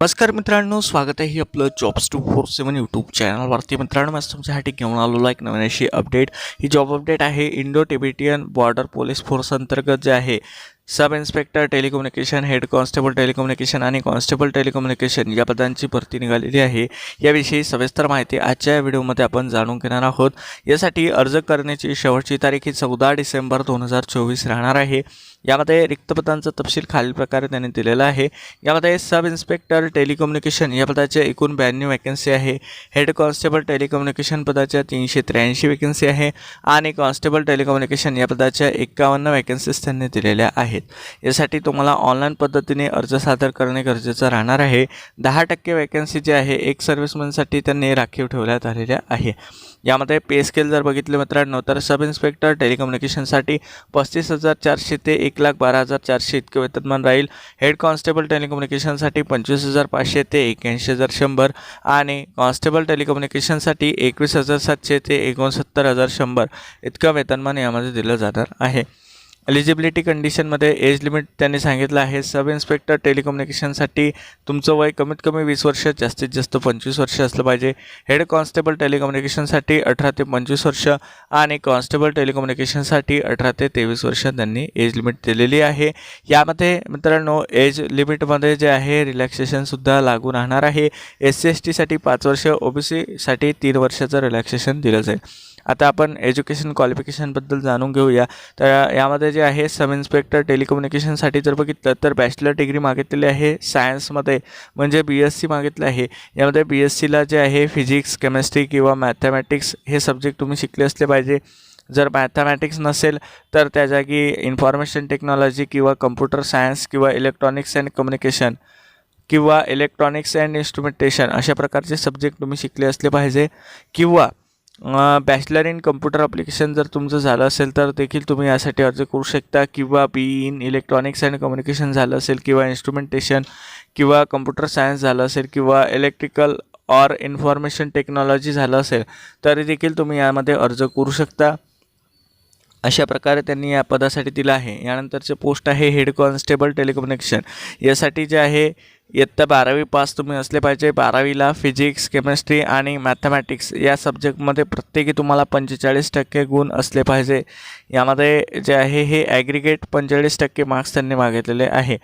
नमस्कार मित्रांनो स्वागत आहे आपलं jobs two four seven YouTube चॅनलवरती मित्रांनो मी तुमच्यासाठी घेऊन आलेलो एक नवीन अशी अपडेट ही जॉब अपडेट आहे Indo Tibetan border police force अंतर्गत जे आहे sub inspector telecommunication head constable telecommunication आणि कॉन्स्टेबल टेलिकम्युनिकेशन या पदांची भरती निघालेली आहे. याविषयी सविस्तर माहिती आजच्या या व्हिडिओमध्ये आपण जाणून घेणार आहोत. यासाठी अर्ज करण्याची शेवटची तारीख ही चौदा डिसेंबर दोन हजार चोवीस राहणार आहे. यामध्ये रिक्त पदांचा तपशील खालील प्रकारे त्यांनी दिलेला आहे. यामध्ये सब इन्स्पेक्टर टेलिकम्युनिकेशन या पदाच्या एकूण ब्याण्णव वॅकन्सी आहे. हेड कॉन्स्टेबल टेलिकम्युनिकेशन पदाच्या तीनशे त्र्याऐंशी वॅकन्सी आहे. आणि कॉन्स्टेबल टेलिकम्युनिकेशन या पदाच्या एकावन्न वॅकन्सीज त्यांनी दिलेल्या आहेत. यासाठी तुम्हाला ऑनलाईन पद्धतीने अर्ज सादर करणे गरजेचं राहणार आहे. दहा टक्के वॅकन्सी जे आहे एक सर्व्हिसमॅनसाठी त्यांनी राखीव ठेवण्यात आलेल्या आहे. यामध्ये पे स्केल जर बघितले मित्रांनो तर सब इन्स्पेक्टर टेलिकम्युनिकेशनसाठी पस्तीस हजार चारशे ते एक एक लाख बारा हजार चारशे इतकं वेतनमान राहील. हेड कॉन्स्टेबल टेलिकम्युनिकेशनसाठी पंचवीस हजार पाचशे ते एक्याऐंशी हजार शंभर आणि कॉन्स्टेबल टेलिकम्युनिकेशनसाठी एकवीस हजार सातशे ते एकोणसत्तर हजार शंभर इतकं वेतनमान यामध्ये दिलं जाणार आहे. एलिजिबिलिटी कंडिशनमध्ये एज लिमिट त्यांनी सांगितलं आहे. सब इन्स्पेक्टर टेलिकम्युनिकेशनसाठी तुमचं वय कमीत कमी वीस वर्ष जास्तीत जास्त पंचवीस वर्ष असलं पाहिजे. हेड कॉन्स्टेबल टेलिकम्युनिकेशनसाठी अठरा ते पंचवीस वर्ष आणि कॉन्स्टेबल टेलिकम्युनिकेशनसाठी अठरा ते तेवीस वर्ष त्यांनी एज लिमिट दिलेली आहे. यामध्ये मित्रांनो एज लिमिटमध्ये जे आहे रिलॅक्सेशनसुद्धा लागू राहणार आहे. एस सी एस टीसाठी पाच वर्ष ओ बी सीसाठी तीन वर्षाचं रिलॅक्सेशन दिलं जाईल. आता आपण एज्युकेशन क्वालिफिकेशनबद्दल जाणून घेऊया. तर यामध्ये जे आहे सब इन्स्पेक्टर टेलिकम्युनिकेशनसाठी जर बघितलं तर बॅचलर डिग्री मागितलेली आहे सायन्समध्ये म्हणजे बी एस सी मागितलं आहे. यामध्ये बी एस सीला जे आहे फिजिक्स केमिस्ट्री किंवा मॅथमॅटिक्स हे सब्जेक्ट तुम्ही शिकले असले पाहिजे. जर मॅथमॅटिक्स नसेल तर त्या जागी इन्फॉर्मेशन टेक्नॉलॉजी किंवा कम्प्युटर सायन्स किंवा इलेक्ट्रॉनिक्स अँड कम्युनिकेशन किंवा इलेक्ट्रॉनिक्स अँड इन्स्ट्रुमेंटेशन अशा प्रकारचे सब्जेक्ट तुम्ही शिकले असले पाहिजे. किंवा बॅचलर इन कम्प्युटर अप्लिकेशन जर तुमचं झालं असेल तर देखील तुम्ही यासाठी अर्ज करू शकता किंवा B in electronics and communication झालं असेल किंवा इन्स्ट्रुमेंटेशन किंवा कम्प्युटर सायन्स झालं असेल किंवा इलेक्ट्रिकल ऑर इन्फॉर्मेशन टेक्नॉलॉजी झालं असेल तरी देखील तुम्ही यामध्ये अर्ज करू शकता. अशा प्रकारे त्यांनी या पदासाठी दिलं आहे. यानंतरचे पोस्ट आहे हेड कॉन्स्टेबल टेलिकम्युनिकेशन यासाठी जे आहे इयत्ता बारावी पास तुम्ही असले पाहिजे. बारावीला फिजिक्स केमिस्ट्री आणि मॅथमॅटिक्स या सब्जेक्टमध्ये प्रत्येकी तुम्हाला पंचेचाळीस टक्के गुण असले पाहिजे. यामध्ये जे आहे हे ॲग्रिगेट पंचेचाळीस टक्के मार्क्स त्यांनी मागितलेले आहे.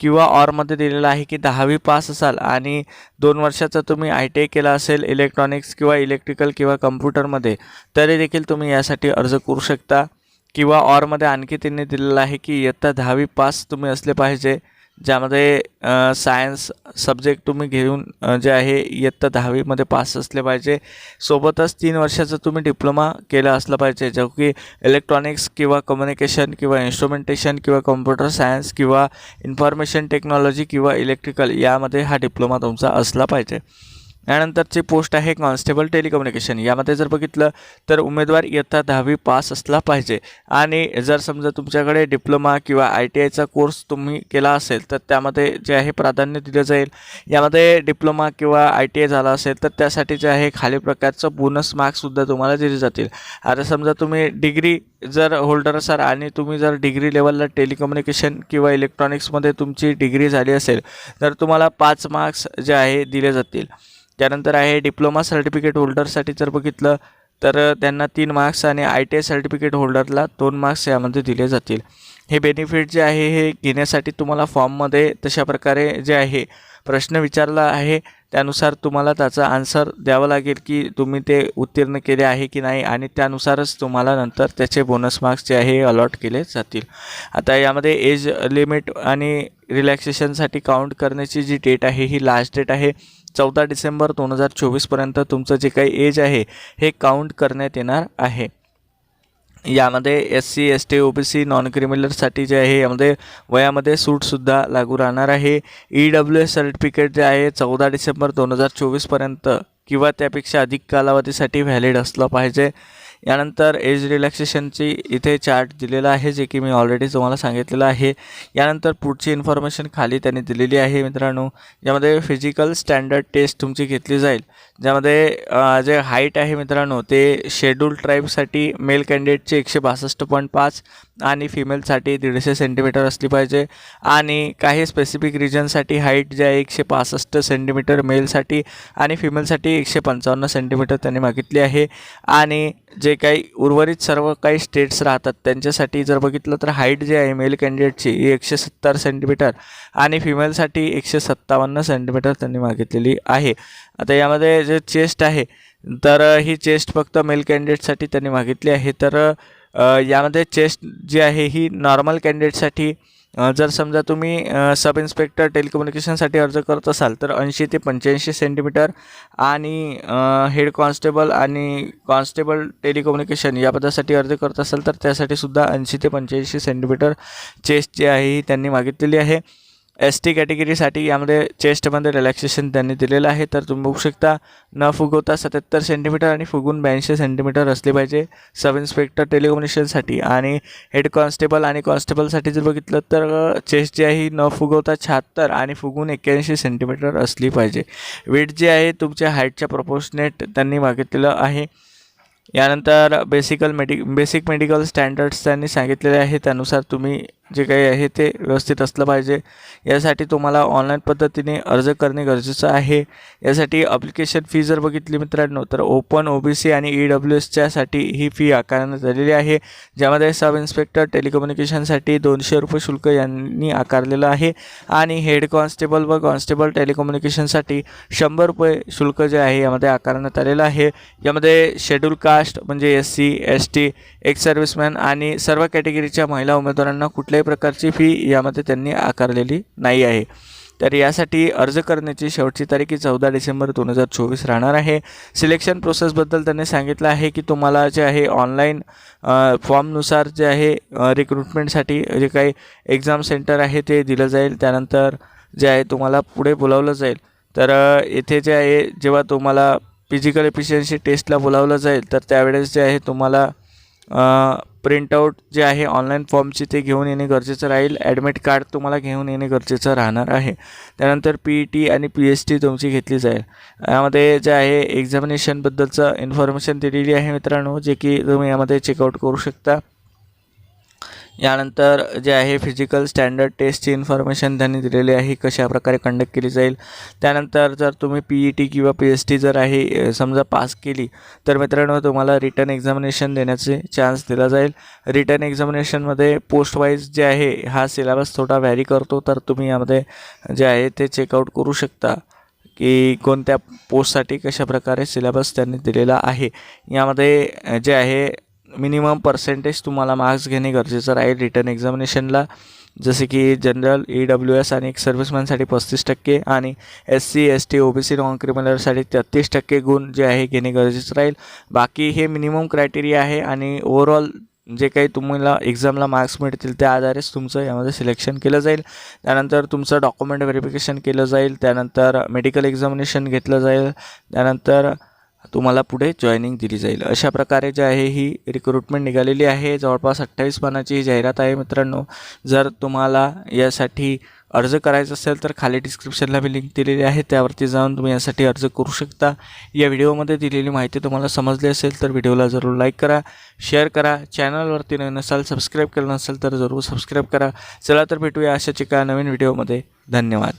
किंवा ऑरमध्ये दिलेलं आहे की दहावी पास असाल आणि दोन वर्षाचा तुम्ही आय टी आय केला असेल इलेक्ट्रॉनिक्स किंवा इलेक्ट्रिकल किंवा कम्प्युटरमध्ये तरी देखील तुम्ही यासाठी अर्ज करू शकता. किंवा ऑरमध्ये आणखी त्यांनी दिलेलं आहे की इयत्ता दहावी पास तुम्ही असले पाहिजे. ज्यामध्ये सायन्स सब्जेक्ट तुम्ही घेऊन जे आहे इयत्ता दहावीमध्ये पास असले पाहिजे. सोबतच तीन वर्षाचं तुम्ही डिप्लोमा केलं असलं पाहिजे. जो की इलेक्ट्रॉनिक्स किंवा कम्युनिकेशन किंवा इन्स्ट्रुमेंटेशन किंवा कम्प्युटर सायन्स किंवा इन्फॉर्मेशन टेक्नॉलॉजी किंवा इलेक्ट्रिकल यामध्ये हा डिप्लोमा तुमचा असला पाहिजे. यानंतरची पोस्ट आहे कॉन्स्टेबल टेलिकम्युनिकेशन. यामध्ये जर बघितलं तर उमेदवार इयत्ता दहावी पास असला पाहिजे. आणि जर समजा तुमच्याकडे डिप्लोमा किंवा आय टी आयचा कोर्स तुम्ही केला असेल तर त्यामध्ये जे आहे प्राधान्य दिलं जाईल. यामध्ये डिप्लोमा किंवा आय टी आय झाला असेल तर त्यासाठी जे आहे खाली प्रकारचं बोनस मार्क्ससुद्धा तुम्हाला दिले जातील. आता समजा तुम्ही डिग्री जर होल्डर असाल आणि तुम्ही जर डिग्री लेवलला टेलिकम्युनिकेशन किंवा इलेक्ट्रॉनिक्समध्ये तुमची डिग्री झाली असेल तर तुम्हाला पाच मार्क्स जे आहे दिले जातील. त्यानंतर आहे डिप्लोमा सर्टिफिकेट होल्डरसाठी जर बघितलं तर त्यांना तीन मार्क्स आणि आय टी आय सर्टिफिकेट होल्डरला दोन मार्क्स यामध्ये दिले जातील. हे बेनिफिट जे आहे हे घेण्यासाठी तुम्हाला फॉर्ममध्ये तशा प्रकारे जे आहे प्रश्न विचारला आहे त्यानुसार तुम्हाला त्याचा आन्सर द्यावं लागेल की तुम्ही ते उत्तीर्ण केले आहे की नाही आणि त्यानुसारच तुम्हाला नंतर त्याचे बोनस मार्क्स जे आहे अलॉट केले जातील. आता यामध्ये एज लिमिट आणि रिलॅक्सेशनसाठी काउंट करण्याची जी डेट आहे ही लास्ट डेट आहे. चौदा डिसेंबर दोन हजार चोवीसपर्यंत तुमचं जे काही एज आहे हे काउंट करण्यात येणार आहे. यामध्ये S C S T O B C non क्रिमिनलसाठी जे आहे यामध्ये वयामध्ये सूटसुद्धा लागू राहणार आहे. ई डब्ल्यू एस सर्टिफिकेट जे आहे चौदा डिसेंबर दोन हजार चोवीसपर्यंत किंवा त्यापेक्षा अधिक कालावधीसाठी व्हॅलिड असलं पाहिजे. यानंतर एज रिलॅक्सेशनची इथे चार्ट दिलेला आहे जे की मी ऑलरेडी तुम्हाला सांगितलेलं आहे. यानंतर पुढची इन्फॉर्मेशन खाली त्यांनी दिलेली आहे मित्रांनो ज्यामध्ये फिजिकल स्टँडर्ड टेस्ट तुमची घेतली जाईल. ज्यामध्ये जे हाईट आहे मित्रांनो ते शेड्यूल ट्राईबसाठी मेल कॅन्डिडेटचे एकशे बासष्ट पॉईंट पाच आणि फिमेलसाठी दीडशे सेंटीमीटर असली पाहिजे. आणि काही स्पेसिफिक रिजनसाठी हाईट जे आहे एकशे पासष्ट सेंटीमीटर मेलसाठी आणि फिमेलसाठी एकशे पंचावन्न सेंटीमीटर त्यांनी मागितली आहे. आणि जे काही उर्वरित सर्व काही स्टेट्स राहतात त्यांच्यासाठी जर बघितलं तर हाईट जे आहे मेल कॅन्डिडेटची ही एकशे सत्तर सेंटीमीटर आणि फिमेलसाठी एकशे सत्तावन्न सेंटीमीटर त्यांनी मागितलेली आहे. आता यामध्ये जे चेस्ट आहे तर ही चेस्ट फक्त मेल कॅन्डिडेटसाठी त्यांनी मागितली आहे. तर यामध्ये चेस्ट जी आहे ही नॉर्मल कॅन्डिडेटसाठी जर समजा तुम्ही सब इन्स्पेक्टर टेलिकम्युनिकेशनसाठी अर्ज करत असाल तर ऐंशी ते पंच्याऐंशी सेंटीमीटर आणि हेड कॉन्स्टेबल आणि कॉन्स्टेबल टेलिकम्युनिकेशन या पदासाठी अर्ज करत असाल तर त्यासाठी सुद्धा ऐंशी ते पंच्याऐंशी सेंटीमीटर चेस्ट जी आहे ही त्यांनी मागितलेली आहे. एस टी कॅटेगरीसाठी यामध्ये चेस्टमध्ये रिलॅक्सेशन त्यांनी दिलेलं आहे. तर तुम्ही बघू शकता न फुगवता सत्याहत्तर सेंटीमीटर आणि फुगून ब्याऐंशी सेंटीमीटर असले पाहिजे. सब इन्स्पेक्टर टेलिकम्युनिकेशनसाठी आणि हेड कॉन्स्टेबल आणि कॉन्स्टेबलसाठी जर बघितलं तर चेस्ट जी आहे न फुगवता शहात्तर आणि फुगून एक्क्याऐंशी सेंटीमीटर असली पाहिजे. वेट जे आहे तुमच्या हाईटच्या प्रपोर्शनेट त्यांनी मागितलेलं आहे. यानंतर बेसिकल मेडि बेसिक मेडिकल स्टँडर्ड्स त्यांनी सांगितलेले आहे. त्यानुसार तुम्ही जे काही आहे ते व्यवस्थित असलं पाहिजे. यासाठी तुम्हाला ऑनलाईन पद्धतीने अर्ज करणे गरजेचं आहे. यासाठी अप्लिकेशन फी जर बघितली मित्रांनो तर ओपन ओ बी सी आणि ई डब्ल्यू एसच्यासाठी ही फी आकारण्यात आलेली आहे. ज्यामध्ये सब इन्स्पेक्टर टेलिकम्युनिकेशनसाठी दोनशे रुपये शुल्क यांनी आकारलेलं आहे. आणि हेड कॉन्स्टेबल व कॉन्स्टेबल टेलिकम्युनिकेशनसाठी शंभर रुपये शुल्क जे आहे यामध्ये आकारण्यात आलेलं आहे. यामध्ये शेड्यूल कास्ट म्हणजे S C S T ex serviceman आणि सर्व कॅटेगरीच्या महिला उमेदवारांना कोणत्याही प्रकारची फी यामध्ये त्यांनी आकारलेली नाही आहे. तर यासाठी अर्ज करण्याची शेवटची तारीख ही चौदा डिसेंबर दोन हजार चोवीस राहणार आहे. सिलेक्शन प्रोसेसबद्दल त्यांनी सांगितलं आहे की तुम्हाला जे आहे ऑनलाईन फॉर्मनुसार जे आहे रिक्रुटमेंटसाठी जे काही एक्झाम सेंटर आहे ते दिलं जाईल. त्यानंतर जे आहे तुम्हाला पुढे बोलावलं जाईल. तर येथे जे आहे जेव्हा तुम्हाला फिजिकल एफिशियन्सी टेस्टला बोलावलं जाईल तर त्यावेळेस जे आहे तुम्हाला प्रिंटआउट जे आहे ऑनलाईन फॉर्मची ते घेऊन येणे गरजेचं राहील. ॲडमिट कार्ड तुम्हाला घेऊन येणे गरजेचं राहणार आहे. त्यानंतर पी ई टी आणि पी एच टी तुमची घेतली जाईल. यामध्ये जे आहे एक्झामिनेशनबद्दलचं इन्फॉर्मेशन दिलेली आहे मित्रांनो जे की तुम्ही यामध्ये चेकआउट करू शकता. यानंतर जे आहे फिजिकल स्टँडर्ड टेस्टची इन्फॉर्मेशन त्यांनी दिलेली आहे कशा प्रकारे कंडक्ट केली जाईल. त्यानंतर जर तुम्ही पी ई टी किंवा पी एच टी जर आहे समजा पास केली तर मित्रांनो तुम्हाला रिटर्न एक्झामिनेशन देण्याचे चान्स दिला जाईल. रिटर्न एक्झामिनेशनमध्ये पोस्ट वाईज जे आहे हा सिलेबस थोडा व्हॅरी करतो तर तुम्ही यामध्ये जे आहे ते चेकआउट करू शकता की कोणत्या पोस्टसाठी कशा प्रकारे सिलेबस त्यांनी दिलेला आहे. यामध्ये जे आहे मिनिमम पर्सेंटेज तुम्हाला मार्क्स घेणे गरजेचं राहील रिटर्न एक्झामिनेशनला जसे की जनरल ई डब्ल्यू एस आणि एक सर्व्हिसमॅनसाठी पस्तीस टक्के आणि S C S T O B C non क्रिमिनलसाठी तेहतीस टक्के गुण जे आहे घेणे गरजेचं राहील. बाकी हे मिनिमम क्रायटेरिया आहे आणि ओव्हरऑल जे काही तुम्हाला एक्झामला मार्क्स मिळतील त्या आधारेच तुमचं यामध्ये सिलेक्शन केलं जाईल. त्यानंतर तुमचं डॉक्युमेंट व्हेरिफिकेशन केलं जाईल. त्यानंतर मेडिकल एक्झामिनेशन घेतलं जाईल. त्यानंतर तुम्हाला पुढे जॉईनिंग दिली जाईल. अशा प्रकारे जे आहे ही रिक्रुटमेंट निघालेली आहे. जवळपास अठ्ठावीस पानाची ही जाहिरात आहे मित्रांनो. जर तुम्हाला यासाठी अर्ज करायचा असेल तर खाली डिस्क्रिप्शनला मी लिंक दिलेली आहे. त्यावरती जाऊन तुम्ही यासाठी अर्ज करू शकता. या व्हिडिओमध्ये दिलेली माहिती तुम्हाला समजली असेल तर व्हिडिओला जरूर लाईक करा शेअर करा. चॅनलवरती नवीन असाल सबस्क्राईब केलं नसेल तर जरूर सबस्क्राईब करा. चला तर भेटूया अशाच एका नवीन व्हिडिओमध्ये. धन्यवाद.